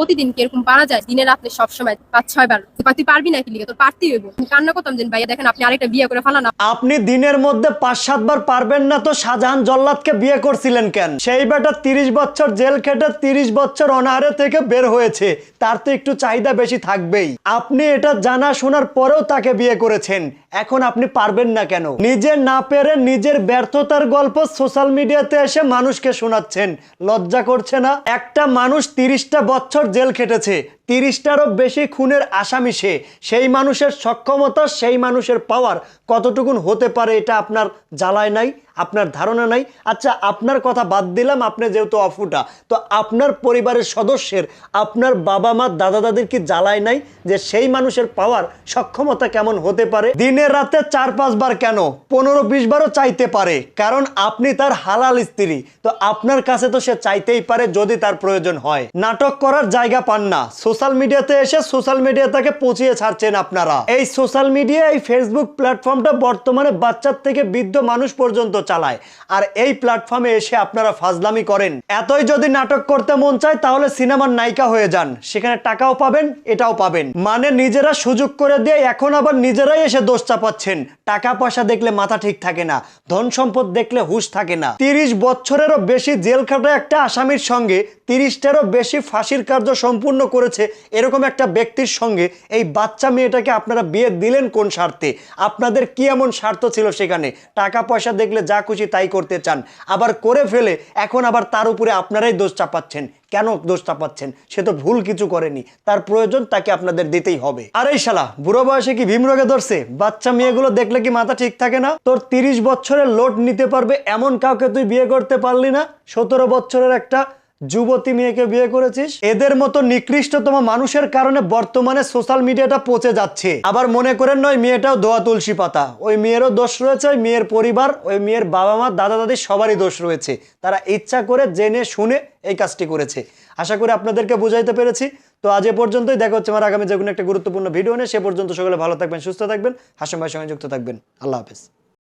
প্রতিদিন কি এরকম পারা যায়? দিনে রাত্রে সবসময় পাঁচ, ছয় বার। তুই পারবি না কি তোর পারতেই হইব। কান্না করতাম যে, ভাইয়া দেখেন, আপনি আরেকটা বিয়ে করে ফেলানা। আপনি দিনের মধ্যে পাঁচ, সাত বার পারবেন না তো শাহজাহান জল্লাদকে বিয়ে করছিলেন কেন? সেই বেটা তিরিশ বছর জেল খেটে তিরিশ বছর অনাহারে থেকে বের হয়েছে। তার তো একটু চাহিদা বেশি থাকবেই। আপনি এটা জানা শোনার পরেও তাকে বিয়ে করেছেন। এখন আপনি পারবেন না কেন? নিজে না পেরে নিজের ব্যর্থতার গল্প সোশ্যাল মিডিয়াতে এসে মানুষকে শোনাচ্ছেন। লজ্জা করছে না? একটা মানুষ তিরিশটা বছর জেল খেটেছে। তিরিশটারও বেশি খুনের আসামি সে। সেই মানুষের সক্ষমতা, সেই মানুষের পাওয়ার কতটুকুন হতে পারে এটা আপনার জ্বালায় নাই, আপনার ধারণা নাই। আচ্ছা আপনার কথা বাদ দিলাম, আপনি যেহেতু অফুটা, তো আপনার পরিবারের সদস্যের, আপনার বাবা মা, দাদা দাদির কি জ্বালায় নাই যে সেই মানুষের পাওয়ার সক্ষমতা কেমন হতে পারে? দিনে রাতে চার পাঁচবার কেন? পনেরো বিশ বারও চাইতে পারে, কারণ আপনি তার হালাল স্ত্রী। তো আপনার কাছে তো সে চাইতেই পারে যদি তার প্রয়োজন হয়। নাটক করার জায়গা পান না সোশ্যাল মিডিয়াতে এসে সোশ্যাল মিডিয়া তাকে পচিয়ে ছাড়ছেন আপনারা। এই সোশ্যাল মিডিয়া, এই ফেসবুক প্ল্যাটফর্মটা বর্তমানে বাচ্চার থেকে বৃদ্ধ মানুষ পর্যন্ত চালায়। আর এই প্ল্যাটফর্মে এসে আপনারা ফাজলামি করেন। এতই যদি নাটক করতে মন চায়, তাহলে সিনেমার নায়িকা হয়ে যান। সেখানে টাকাও পাবেন, এটাও পাবেন। মানে নিজেরা সুযোগ করে দিয়ে এখন আবার নিজেরাই এসে দোষ চাপাচ্ছেন। টাকা পয়সা দেখলে মাথা ঠিক থাকে না, ধন সম্পদ দেখলে হুশ থাকে না। তিরিশ বছরেরও বেশি জেল খাটা একটা আসামির সঙ্গে তিরিশটারও বেশি ফাঁসির কার্য সম্পূর্ণ করেছে এরকম একটা ব্যক্তির সঙ্গে এই বাচ্চা মেয়েটাকে আপনারা বিয়ে দিলেন কোন স্বার্থে? আপনাদের কি এমন স্বার্থ ছিল সেখানে? টাকা পয়সা দেখলে যা খুশি তাই করতে চান। আবার করে ফেলে এখন আবার তার উপরে আপনারাই দোষ চাপাচ্ছেন। কেন দোষ চাপাচ্ছেন? সে তো ভুল কিছু করেনি। তার প্রয়োজন তাকে আপনাদের দিতেই হবে। আর এই শালা, বুড়ো বয়সে কি ভীম রোগে ধরছে? বাচ্চা মেয়েগুলো দেখলে কি মাথা ঠিক থাকে না? তোর তিরিশ বছরের লোড নিতে পারবে এমন কাউকে তুই বিয়ে করতে পারলি না? সতেরো বছরের একটা যুবতী মেয়েকে বিয়ে করেছিস? এদের মতো নিকৃষ্টতম মানুষের কারণে বর্তমানে সোশ্যাল মিডিয়াটা পচে যাচ্ছে। আবার মনে করেন নয়, মেয়েটাও দোয়া তুলসী পাতা। ওই মেয়েরও দোষ রয়েছে, ওই মেয়ের পরিবার, ওই মেয়ের বাবা মা দাদা দাদি সবারই দোষ রয়েছে। তারা ইচ্ছা করে জেনে শুনে এই কাজটি করেছে। আশা করি আপনাদেরকে বুঝাইতে পেরেছি। তো আজ এ পর্যন্তই, দেখা হচ্ছে আমার আগামী যে কোনো একটা গুরুত্বপূর্ণ ভিডিও নিয়ে। সে পর্যন্ত সকলে ভালো থাকবেন, সুস্থ থাকবেন হাসম ভাইয়ের সঙ্গে যুক্ত থাকবেন। আল্লাহ হাফেজ।